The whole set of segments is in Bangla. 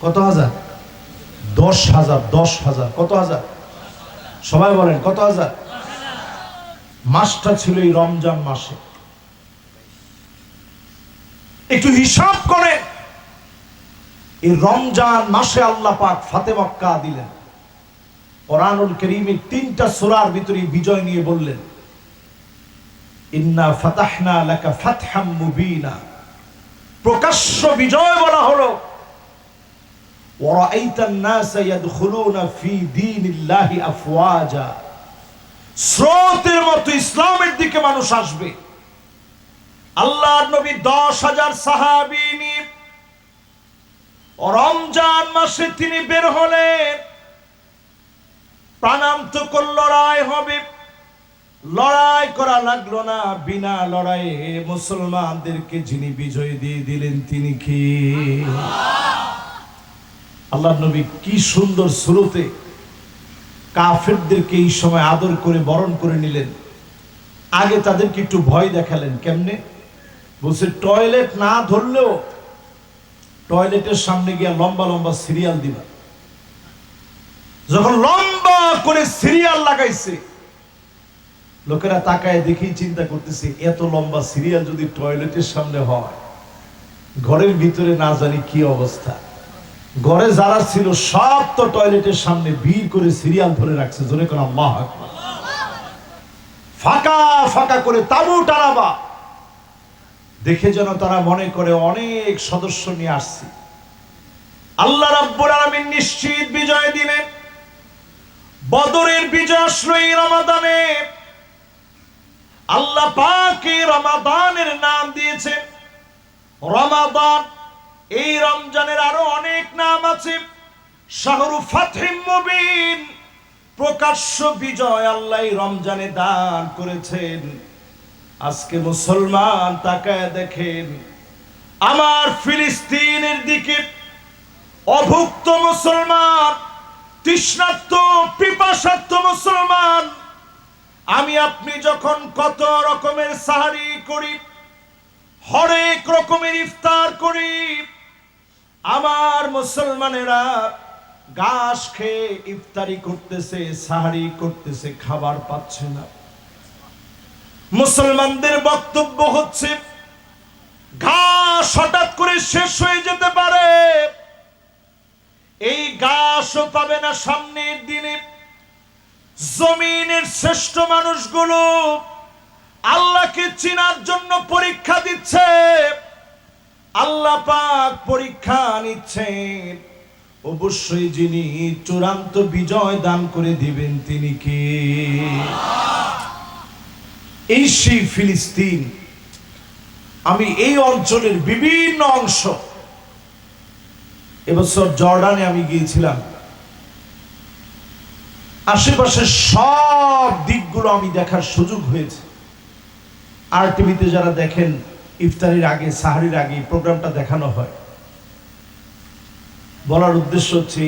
কত হাজার? দশ হাজার দশ হাজার, কত হাজার? সবাই বলেন, কত হাজার? মাসটা ছিল এই রমজান মাসে। একটু হিসাব করে। এই রমজান মাসে আল্লাহ পাক ফাতে মক্কা দিলেন। কোরআনুল করিমের তিনটা সূরার ভিতরে বিজয় নিয়ে বললেন, ইন্না ফাতাহনা লাকা ফাতহাম মুবিনা। প্রকাশ্য বিজয় বলা হলো। ওয়ারাইতান নাস ইয়াদখুলুনা ফি দীনিল্লাহি আফওয়াজা স্রোতের মতো ইসলামের দিকে মানুষ আসবে। আল্লাহর নবী দশ হাজার সাহাবি রমজান মাসে তিনি বের হলেন। প্রাণান্তকর লড়াই হবে। লড়াই করা লাগল না, বিনা লড়াইয়ে মুসলমানদেরকে যিনি বিজয় দিয়ে দিলেন তিনি কি? আল্লাহ নবী কি সুন্দর শুরুতে কাফেরদেরকে এই সময় আদর করে, বরণ করে নিলেন। আগে তাদেরকে একটু ভয় দেখালেন কেমনে? বলছে, টয়লেট না ধরলেও টয়লেটের সামনে গিয়া লম্বা লম্বা সিরিয়াল দিবা। যখন লম্বা করে সিরিয়াল লাগাইছে, লোকেরা তাকায় দেখেই চিন্তা করতেছে, এত লম্বা সিরিয়াল যদি টয়লেটের সামনে হয়, ঘরের ভিতরে না জানি কি অবস্থা? ঘরে যারা ছিল, সব তো টয়লেটের সামনে ভিড় করে সিরিয়াল ধরে রাখছে। জোরে কোন আকবার। ফাঁকা ফাঁকা করে তাবু টানাবা। দেখে যেন তারা মনে করে অনেক সদস্য নিয়ে আসছে। আল্লাহ রাব্বুল আলামিন নিশ্চিত বিজয় দিলেন বদরের বিজয় আসলো এই রমাদানে। আল্লাহ পাক রমাদানের নাম দিয়েছেন। রমাদান এই রমজানের আরও অনেক নাম আছে। শাহরু ফাতিম মুবিন। প্রকাশ্য বিজয় আল্লাহ রমজানে দান করেছেন। আজকে মুসলমান তাকায় দেখেন, আমার ফিলিস্তিনের দিকে অভুক্ত মুসলমান, তৃষ্ণার্ত পিপাসার্থ মুসলমান, আমি আপনি যখন কত রকমের সাহারি করি, হরেক রকমের ইফতার করি আমার মুসলমানেরা ঘাস খেয়ে ইফতারি করতেছে, সাহারি করতেছে, খাবার পাচ্ছে না। মুসলমানদের বক্তব্য হচ্ছে, ঘাস হঠাৎ করে শেষ হয়ে যেতে পারে। এই ঘাসও পাবে না সামনের দিনে। জমিনের শ্রেষ্ঠ মানুষগুলো আল্লাহকে চিনার জন্য পরীক্ষা দিচ্ছে। আল্লাহ পাক পরীক্ষা নিচ্ছেন। অবশ্যই যিনি চূড়ান্ত বিজয় দান করে দিবেন তিনি কে? এই ফিলিস্তিন। আমি এই অঞ্চলের বিভিন্ন অংশ। এবছর জর্ডানে আমি গিয়েছিলাম। আশেপাশের সব দিকগুলো আমি দেখার সুযোগ হয়েছে। আর টিভিতে যারা দেখেন ইফতারির আগে, সাহারির আগে প্রোগ্রামটা দেখানো হয়। বলার উদ্দেশ্য হচ্ছে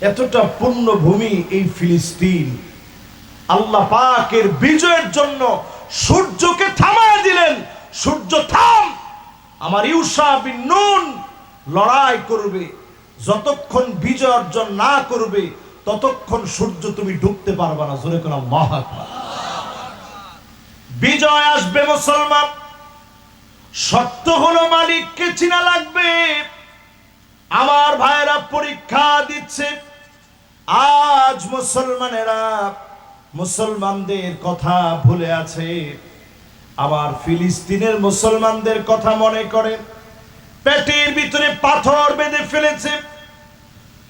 এতটা পূর্ণ ভূমি এই ফিলিস্তিন, আল্লাহ পাকের বিজয়ের জন্য সূর্যকে থামায় দিলেন। সূর্য, থাম! আমার ইউসা বিন নুন লড়াই করবে। যতক্ষণ বিজয় অর্জন না করবে, ততক্ষণ সূর্য তুমি ঢুকতে পারবে না। জোরে কোন মহা বিজয় আসবে মুসলমান। সত্য হলো মালিককে চিনা লাগবে। আমার ভাইরা পরীক্ষা দিচ্ছে। আজ মুসলমানেরা মুসলমানদের কথা ভুলে আছে। আবার ফিলিস্তিনের মুসলমানদের কথা মনে করে। পেটের ভিতরে পাথর বেঁধে ফেলেছে।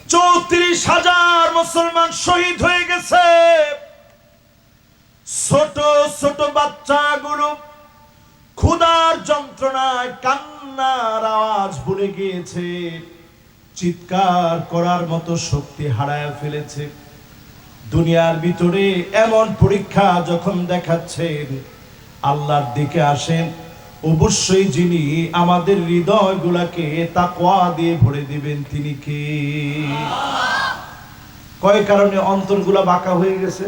চৌত্রিশ হাজার মুসলমান শহীদ হয়ে গেছে। ছোট ছোট বাচ্চাগুলো ক্ষুধার যন্ত্রণায় কান্নার আওয়াজ ভুলে গিয়েছে, চিৎকার করার মতো শক্তি হারায় ফেলেছে। দুনিয়ার ভিতরে এমন পরীক্ষা যখন দেখাচ্ছেন, আল্লাহর দিকে আসেন, অবশ্যই যিনি আমাদের হৃদয়গুলাকে তাকওয়া দিয়ে ভরে দিবেন, তিনি কে? কয় কারণে অন্তরগুলা বাঁকা হয়ে গেছে?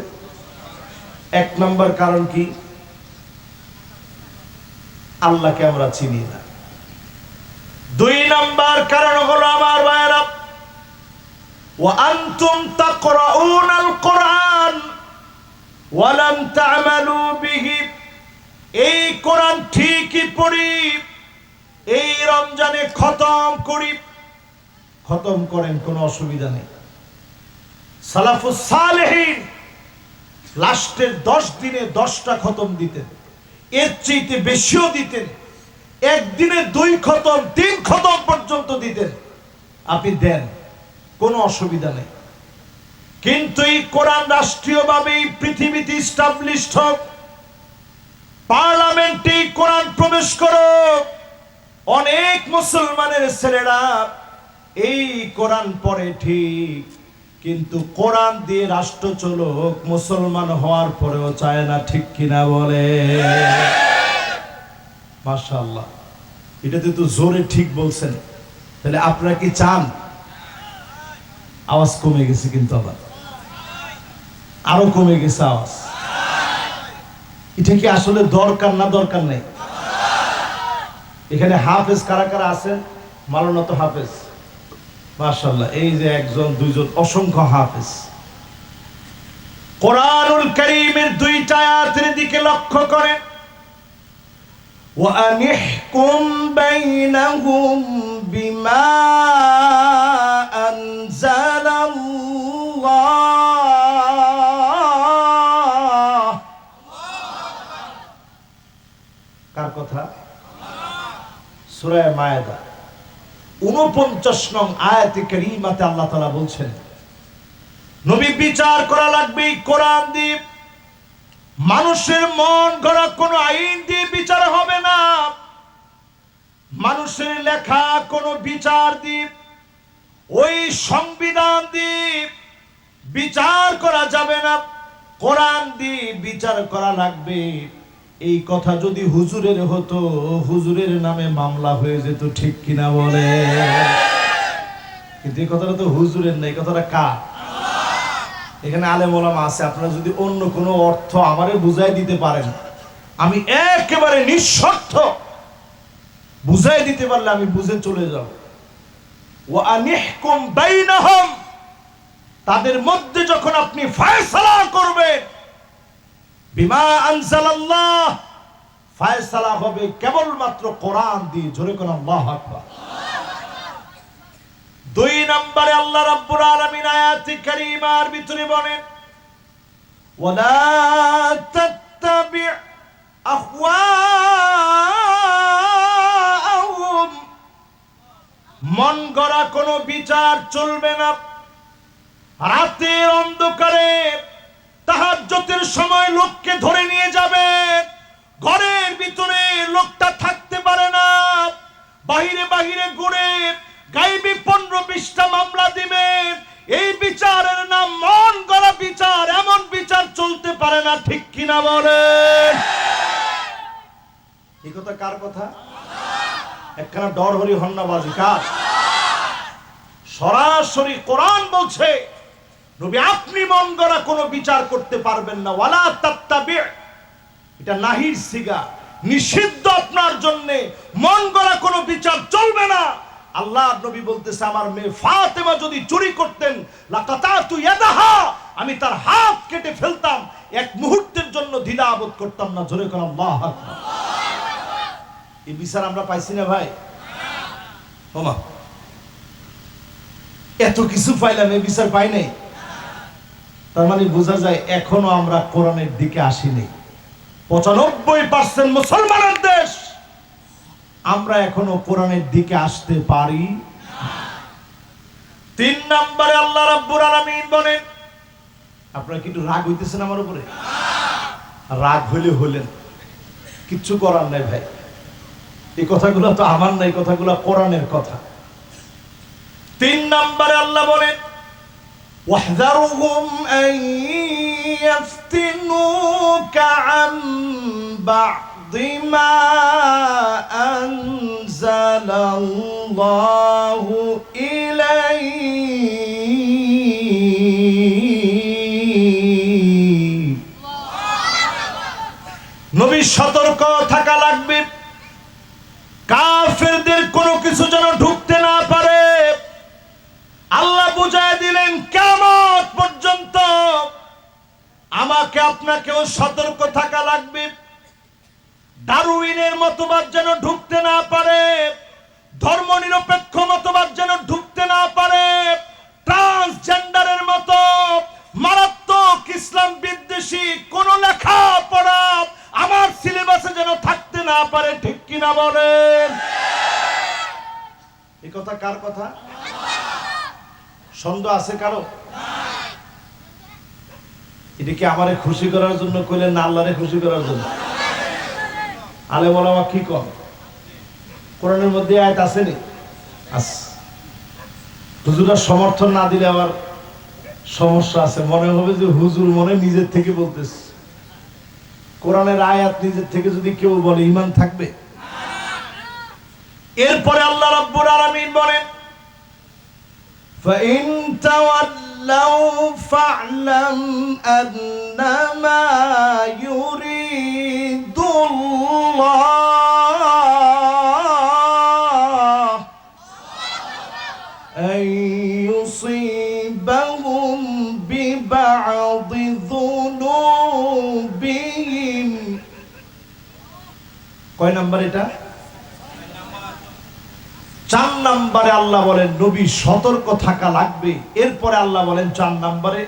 এক নম্বর কারণ কি আল্লাহকে আমরা চিনি না দুই নাম্বার কারণ হলো আমার ভাইয়েরা وأنتم تقرؤون القرآن ولم تعملوا به এই কোরআন ঠিকই পড়ি এই রমজানে খতম করি খতম করেন কোনো অসুবিধা নেই সালাফুস সালেহীন লাস্টের দশ দিনে দশটা খতম দিতেন। এর চাইতে বেশিও দিতেন। একদিনে দুই খতম, তিন খতম পর্যন্ত দিতেন। আপনি দেন, কোনো অসুবিধা নেই। কিন্তু এই কোরআন রাষ্ট্রীয়ভাবে এই পৃথিবীতে স্টাবলিশড হোক, পার্লামেন্টে কোরআন প্রবেশ করো অনেক মুসলমানের ছেলেরা এই কোরআন পড়ে ঠিক। কিন্তু কোরআন দিয়ে রাষ্ট্র চলুক, মুসলমান হওয়ার পরেও চায় না ঠিক কিনা বলে। মাশাআল্লাহ। এটাতে তো জোরে ঠিক বলছেন। তাহলে আপনারা কি চান? আওয়াজ কমে গেছে কিন্তু আবার। আরও কমে গেছে আওয়াজ। এটা কি আসলে দরকার না দরকার নেই? এখানে হাফেজ কারা কারা আছেন? মালনত হাফেজ। মাশাল্লাহ এই যে একজন দুইজন অসংখ্য হাফেজ কোরআনুল করিমের দুইটা আয়াতের দিকে লক্ষ্য করেন وأن احكم بينهم بما أنزل الله কার কথা সুরায় মায়েদা উনপঞ্চাশ নং আয়াতে করিমাতে আল্লাহ তালা বলছেন, নবী বিচার করা লাগবে কোরআন দিয়ে। মানুষের মন গড়া কোনো আইন দিয়ে বিচার হবে না। মানুষের লেখা কোনো বিচার দ্বীপ ওই সংবিধান দ্বীপ বিচার করা যাবে না। কোরআন দিয়ে বিচার করা লাগবে। এই কথা যদি হুজুরের হতো, হুজুরের নামে মামলা হয়ে যেত, ঠিক কিনা বলে? কিন্তু এই কথাটা তো হুজুরের না, এই কথাটা কার? এখানে আলেম ওলামা আছে, আপনারা যদি অন্য কোনো অর্থ আমারে বুঝাই দিতে পারেন, আমি একেবারে নিঃস্বার্থ বুঝাই দিতে পারলে আমি বুঝে চলে যাব। তাদের মধ্যে যখন আপনি ফয়সালা করবেন বিমা ফয়সালা হবে কেবলমাত্র কোরআন দিয়ে। জোরে আল্লাহু আকবার। দুই নম্বরে আল্লাহ রাব্বুল আলামিন কারীমার ভিতরে বলেন, ওয়ালা তাত্তাবি আহওয়াআহুম। মন গড়া কোনো বিচার চলবে না। রাতের অন্ধকারে তাহাজ্জুদের সময় লোককে ধরে নিয়ে যাবে। ঘরের ভিতরে লোকটা থাকতে পারে না। বাহিরে বাহিরে ঘুরে গাইবি পনেরো বিশটা মামলা দিবে। এই বিচারের নাম মন গড়া বিচার, এমন বিচার চলতে পারে না, ঠিক কিনা বলেন? এই কথা কার কথা? একখানা ডর হরি হন্নাবাজি কার? সরাসরি কোরআন বলছে নবী, আপনি মন গড়া কোনো বিচার করতে পারবেন না। ওয়ালা তাত্তাবি। এটা নাহির সিগা। নিষিদ্ধ আপনার জন্য মন গড়া কোনো বিচার চলবে না। আল্লাহ নবী বলতেছে, আমার মেয়ে ফাতেমা যদি চুরি করতেন আমি তার হাত কেটে ফেলতাম। এক মুহূর্তের জন্য দ্বিধা আবোধ করতাম না। জোরে করে, আল্লাহ। এই বিচার আমরা পাইছি না ভাই? এত কিছু পাইলাম, এই বিচার পাই নাই। তার মানে বোঝা যায় এখনও আমরা কোরআনের দিকে আসিনি। পঁচানব্বই পার্সেন্ট মুসলমানের দেশ। আমরা এখনও কোরআনের দিকে আসতে পারি তিন নম্বরে আল্লাহ রাব্বুল আলামিন বলেন, আপনারা কি একটু রাগ হইতেছেন আমার উপরে? রাগ হইলে হলেন কিচ্ছু করার নাই ভাই। এই কথাগুলো তো আমার নাই কথাগুলো কোরআনের কথা। তিন নম্বরে আল্লাহ বলেন واحذرهم أن يفتنوك عن بعض ما أنزل الله إليك. নবী সতর্ক থাকা লাগবে। কাফেরদের কোনো কিছু যেন ঢুকতে না পারে। আল্লাহ বুঝায় দিলেন, কেমন আমাকে আপনাকেও সতর্ক থাকা লাগবে। ডারুইনের মতবাদ যেন ঢুকতে না পারে ধর্ম নিরপেক্ষ মতবাদ যেন ঢুকতে না পারে, ট্রান্সজেন্ডারের মতো মারাত্মক ইসলাম বিদ্বেষী কোন লেখাপড়া আমার সিলেবাসে যেন থাকতে না পারে, ঠিক কিনা বলেন? এই কথা কার কথা? সন্দেহ আছে কারও? এটা কি আমারে খুশি করার জন্য কইলেন না আল্লাহরে খুশি করার জন্য আলে বলা কি কম কোরআনের মধ্যে আয়াত আসেনি আস হুজুরা সমর্থন না দিলে আবার সমস্যা আছে মনে হবে যে হুজুর মনে নিজের থেকে বলতেছে কোরআনের আয়াত নিজের থেকে যদি কেউ বলে ইমান থাকবে এরপরে আল্লাহ রাব্বুল আলামিন বলেন فإن تولوا فاعلم أنما يريد الله أن يصيبهم ببعض ذنوبهم কয় নাম্বার এটা চার নাম্বারে আল্লাহ বলেন, নবী, সতর্ক থাকা লাগবে। এরপরে আল্লাহ বলেন, চার নাম্বারে,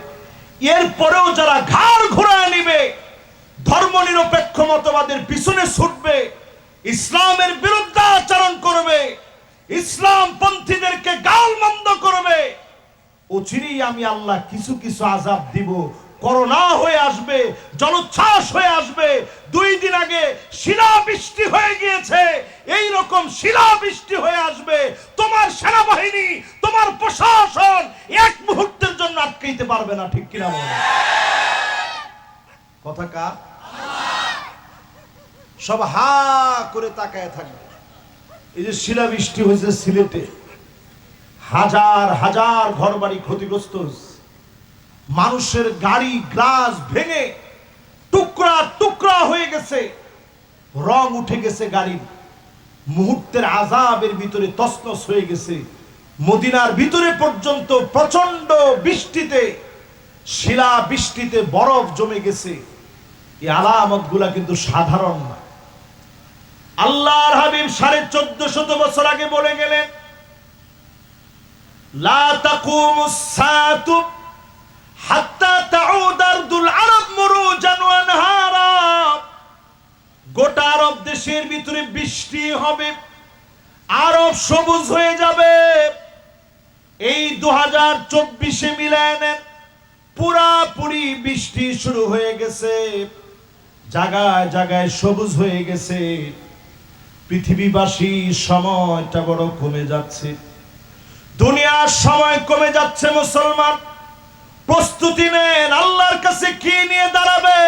এরপরেও যারা ঘাড় ঘোরায় নিবে ধর্ম নিরপেক্ষ মতবাদের পিছনে ছুটবে, ইসলামের বিরুদ্ধে আচরণ করবে ইসলাম পন্থীদেরকে গাল মন্দ করবে, অচিরেই আমি আল্লাহ কিছু কিছু আজাব দিব। করোনা হয়ে আসবে, জলোচ্ছ্বাস হয়ে আসবে। দুই দিন আগে শিলা বৃষ্টি হয়ে গিয়েছে এই রকম শিলা বৃষ্টি হয়ে আসবে। তোমার সেনাবাহিনী, তোমার প্রশাসন এক মুহূর্তের জন্য আটকাইতে পারবে না, ঠিক কিনা কথা কার? সব হা করে তাকায় থাকবে। এই যে শিলা বৃষ্টি হয়েছে সিলেটে, হাজার হাজার ঘর বাড়ি ক্ষতিগ্রস্ত হয়েছে। মানুষের গাড়ি, গ্লাস ভেঙে টুকরা টুকরা হয়ে গেছে। রং উঠে গেছে গাড়ির। মুহূর্তের আজাবের ভিতরে তসনস হয়ে গেছে। মদিনার ভিতরে পর্যন্ত প্রচণ্ড বৃষ্টিতে, শিলা বৃষ্টিতে বরফ জমে গেছে। এই আলামতগুলা কিন্তু সাধারণ না। আল্লাহর হাবিব সাড়ে চোদ্দ শত বছর আগে বলে গেলেন গোটা আরব দেশের ভিতরে বৃষ্টি হবে, আরব সবুজ হয়ে যাবে। এই দু হাজার চব্বিশে মিলায় পুরাপুরি বৃষ্টি শুরু হয়ে গেছে, জায়গায় জায়গায় সবুজ হয়ে গেছে। পৃথিবীবাসী সময়টা বড় কমে যাচ্ছে, দুনিয়ার সময় কমে যাচ্ছে মুসলমান। প্রস্তুতি নেন, আল্লাহর কাছে কি নিয়ে দাঁড়াবে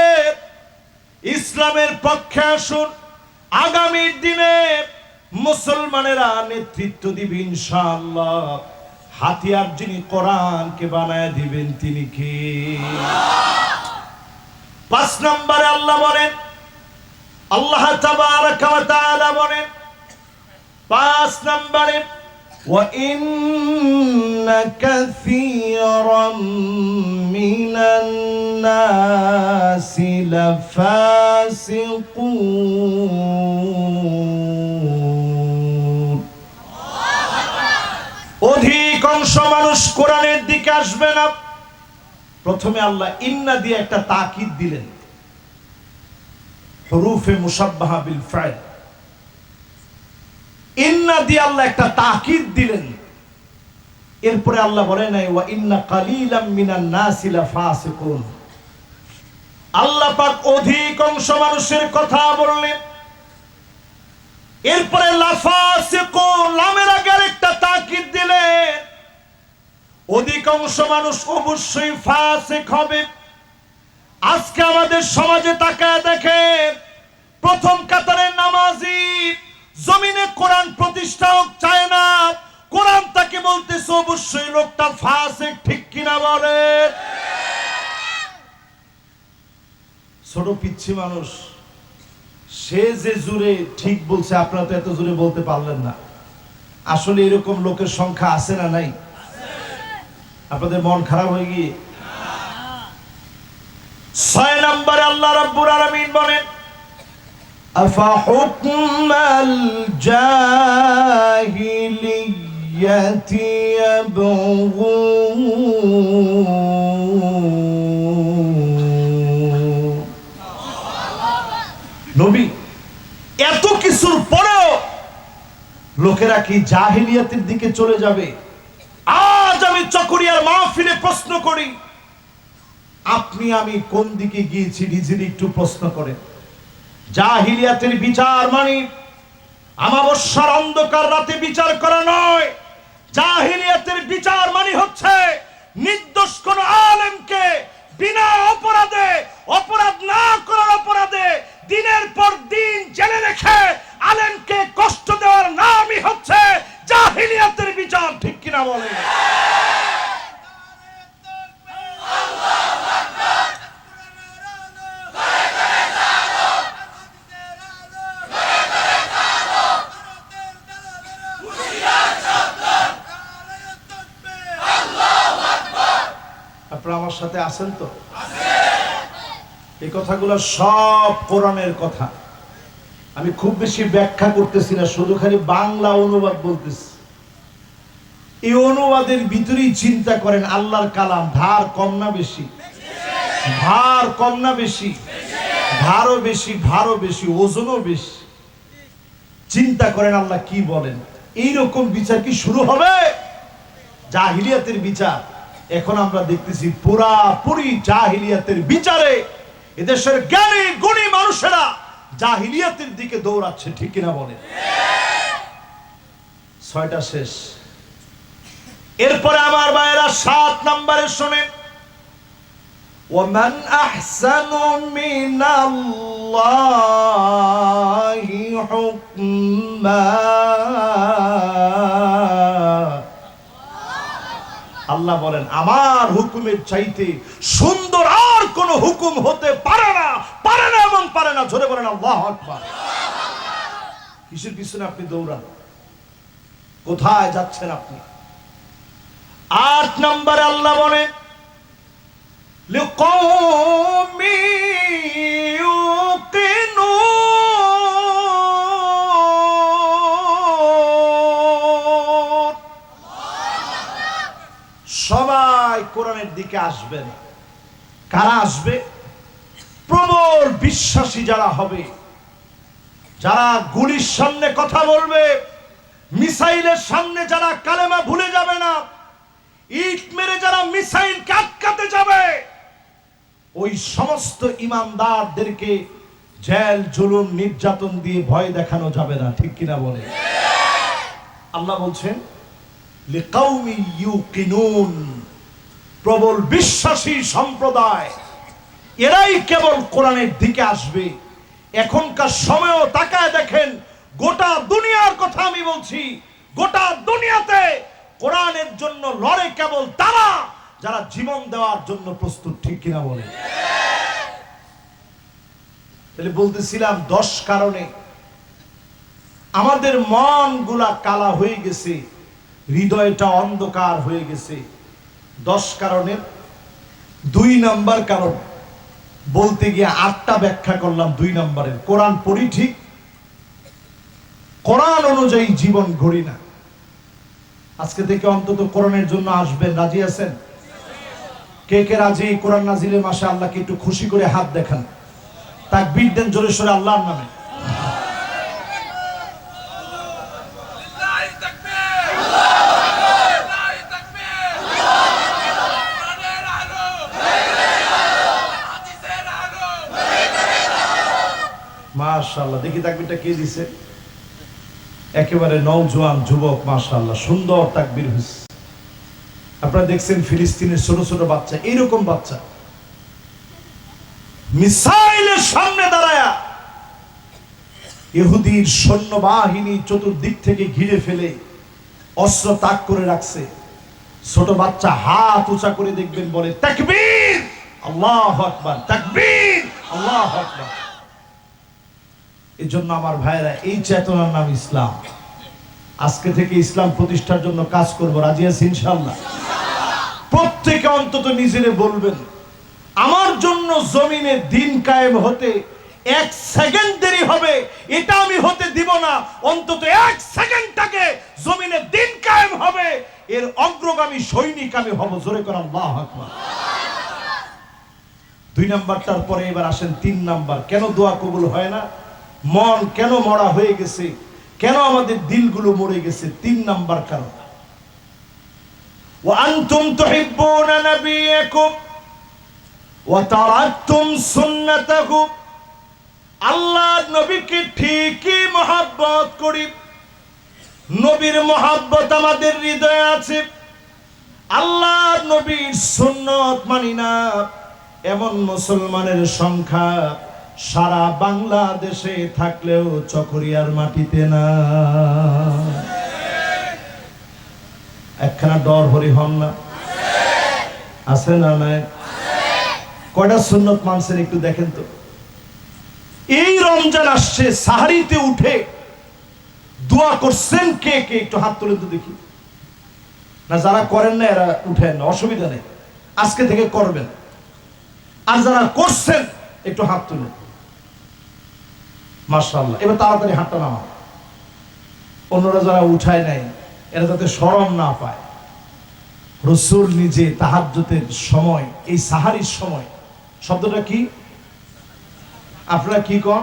ইসলামের পক্ষে আসুন আগামীর দিনে মুসলমানেরা নেতৃত্ব দিবে ইনশাআল্লাহ। হাতিয়ার যিনি কোরআনকে বানায় দিবেন, তিনি কি? পাঁচ নম্বরে আল্লাহ বলেন, আল্লাহ তাবারাকা ওয়া তাআলা বলেন, পাঁচ নম্বরে وإن كثيرا من الناس لفاسقون অধিকাংশ মানুষ কোরআনের দিকে আসবে না প্রথমে আল্লাহ ইন্না দিয়ে একটা তাকিদ দিলেন হরুফে মুসাব্বাহা বিল ফাইল ইন্না দিয়ে আল্লাহ একটা তাকিদ দিলেন। এরপরে আল্লাহ বলে নাই, ওয়া ইন্না কালিলাম মিনান নাসি লাফাসিকুন। আল্লাহ পাক অধিকাংশ মানুষের কথা বললেন। এরপরে লামের আগে আরেকটা তাকিদ দিলেন। অধিকাংশ মানুষ অবশ্যই ফাসিক হবে। আজকে আমাদের সমাজে তাকায় দেখেন, প্রথম কাতারে নামাজি জমিনে কোরআন প্রতিষ্ঠা হোক, চায় না। কোরআন তাকে বলতেছে, অবশ্যই লোকটা ফাসিক ঠিক কিনা বলে? ছোট পিচ্ছি মানুষ, সে যে জুড়ে ঠিক বলছে, আপনারা তো এত জোরে বলতে পারলেন না। আসলে এরকম লোকের সংখ্যা আছে না নাই? আপনাদের মন খারাপ হয়ে গিয়ে? ছয় নম্বরে আল্লাহ রাব্বুল আলামিন বলেন أفحكم الجاهلية يبغون নবী এত কিছুর পরেও লোকেরা কি জাহিলিয়াতের দিকে চলে যাবে আজ আমি চকরিয়ার মাহফিলে প্রশ্ন করি আপনি আমি কোন দিকে গিয়েছি নিজের একটু প্রশ্ন করেন জাহিলিয়াতের বিচার মানে আমাবস্যার অন্ধকার রাতে বিচার করা নয়। জাহিলিয়াতের বিচার মানে হচ্ছে নির্দোষ কোন আলেমকে বিনা অপরাধে, অপরাধ না করার অপরাধে দিনের পর দিন জেলে রেখে আলেমকে কষ্ট দেওয়ার নামই হচ্ছে জাহিলিয়াতের বিচার, ঠিক কিনা বলে আপনারা আমার সাথে আছেন তো? এই কথাগুলো সব কোরআনের কথা। আমি খুব বেশি ব্যাখ্যা করতেছি না, শুধু খালি বাংলা অনুবাদ বলতেছি। এই অনুবাদের ভিতরেই চিন্তা করেন, আল্লাহর কালাম ধার কম না বেশি? ভার কম না বেশি? ভারও বেশি ভারও বেশি, ওজনও বেশি। চিন্তা করেন আল্লাহ কি বলেন। এইরকম বিচার কি শুরু হবে? জাহিলিয়াতের বিচার। এখন আমরা দেখতেছি পুরাপুরি জাহিলিয়াতের বিচারে এদেশের জ্ঞানী গুণী মানুষেরা জাহিলিয়াতের দিকে দৌড়াচ্ছে ঠিক কিনা বলে ছয়টা শেষ এরপরে আমার ভাইয়েরা সাত নম্বরে শোনেন ومن أحسن من الله حكما আল্লাহ বলেন, আমার হুকুমের চাইতে সুন্দর আর কোন হুকুম হতে পারে না পারে না এমন পারে না। ঝরে বলেন, আল্লাহ আকবার। কিসের পিছনে আপনি দৌড়ান? কোথায় যাচ্ছেন আপনি? আট নম্বরে আল্লাহ বলে লিকৌমি দিকে আসবেন। কারা আসবে? প্রবল বিশ্বাসী যারা হবে, যারা গুলির সামনে কথা বলবে, মিসাইলের সামনে যারা কালেমা ভুলে যাবে না, ইট মেরে যারা মিসাইল আটকাতে যাবে, ওই সমস্ত ইমানদারদেরকে জেল, জুলুম, নির্যাতন দিয়ে ভয় দেখানো যাবে না, ঠিক কিনা বলে? আল্লাহ বলছেন লিকাউমি ইউকিনুন। প্রবল বিশ্বাসী সম্প্রদায়। এরাই কেবল কোরআনের দিকে আসবে। এখনকার সময়ও তাকায় দেখেন, গোটা দুনিয়ার কথা আমি বলছি, গোটা দুনিয়াতে কোরআনের জন্য লড়ে কেবল তারা যারা জীবন দেওয়ার জন্য প্রস্তুত, ঠিক কিনা বলে বলতেছিলাম দশ কারণে। আমাদের মনগুলা কালা হয়ে গেছে, হৃদয়টা অন্ধকার হয়ে গেছে। দশ কারণে দুই নাম্বার কারণ, বলতে গিয়ে আটটা ব্যাখ্যা করলাম দুই নাম্বারের। কোরআন পড়ি ঠিক, কোরআন অনুযায়ী জীবন ঘড়ি না। আজকে থেকে অন্তত কোরআনের জন্য আসবেন, রাজি আছেন? কে কে রাজি? কোরআন নাজিলের মাসে আল্লাহকে একটু খুশি করে হাত দেখান। তাকবীর দেন জোরে সোরে আল্লাহর নামে। মাশাআল্লাহ, দেখি তাকবীরটা কে দিছে? একেবারে নওজোয়ান যুবক, মাশাআল্লাহ, সুন্দর তাকবীর হয়েছে আপনারা দেখছেন ফিলিস্তিনের ছোট ছোট বাচ্চা এইরকম বাচ্চা। মিসাইলের সামনে দাঁড়ায়া ইহুদির সৈন্যবাহিনী চতুর্দিক থেকে ঘিরে ফেলে অস্ত্র তাক করে রাখছে। ছোট বাচ্চা হাত উঁচা করে দেখবেন, বলে, তাকবীর! আল্লাহ আকবার, তাকবীর! আল্লাহ আকবার। এই জন্য আমার ভাইয়েরা, এই চেতনার নাম ইসলাম। আজকে থেকে ইসলাম প্রতিষ্ঠার জন্য কাজ করব, রাজি আছি ইনশাল্লাহ প্রত্যেকে অন্তত নিজেরে বলবেন, আমার জন্য জমিনে দিন কায়েম হতে এক সেকেন্ড দেরি হবে, এটা আমি হতে দিব না, অন্তত এক সেকেন্ডটাকে জমিনে দিন কায়েম হবে, এর অগ্রগামী সৈনিক আমি হব, জোরে করাম আল্লাহু আকবার। দুই নাম্বারটার পরে এবার আসেন তিন নাম্বার, কেন দোয়া কবুল হয় না? মন কেন মরা হয়ে গেছে কেন আমাদের দিলগুলো মরে গেছে তিন নাম্বার কারণ وأنتم تحبون نبيكم وتركتم سنته আল্লাহ নবীকে ঠিকই মহাব্বত করি নবীর মহাব্বত আমাদের হৃদয়ে আছে আল্লাহ নবীর সুন্নত মানি না এমন মুসলমানের সংখ্যা সারা বাংলাদেশে থাকলেও চকরিয়ার মাটিতে না। একখানা ডর হরি হন না। আছে না নাই? কয়টা সুন্নত মানছেন একটু দেখেন তো। এই রমজান আসছে, সাহারিতে উঠে দোয়া করছেন কে কে? একটু হাত তুলে তো দেখি। না, যারা করেন না, এরা উঠেন না, অসুবিধা নেই। আজকে থেকে করবেন। আর যারা করছেন, একটু হাত তুলে। মার্শাল্লাহ এবার তাড়াতাড়ি হাতটা নামা অন্যরা যারা উঠায় নাই, এরা যাতে স্মরণ না পায়। রসুর নিজে তাহাজ্যতের সময়, এই সাহারির সময়, শব্দটা কি? আপনারা কি কন?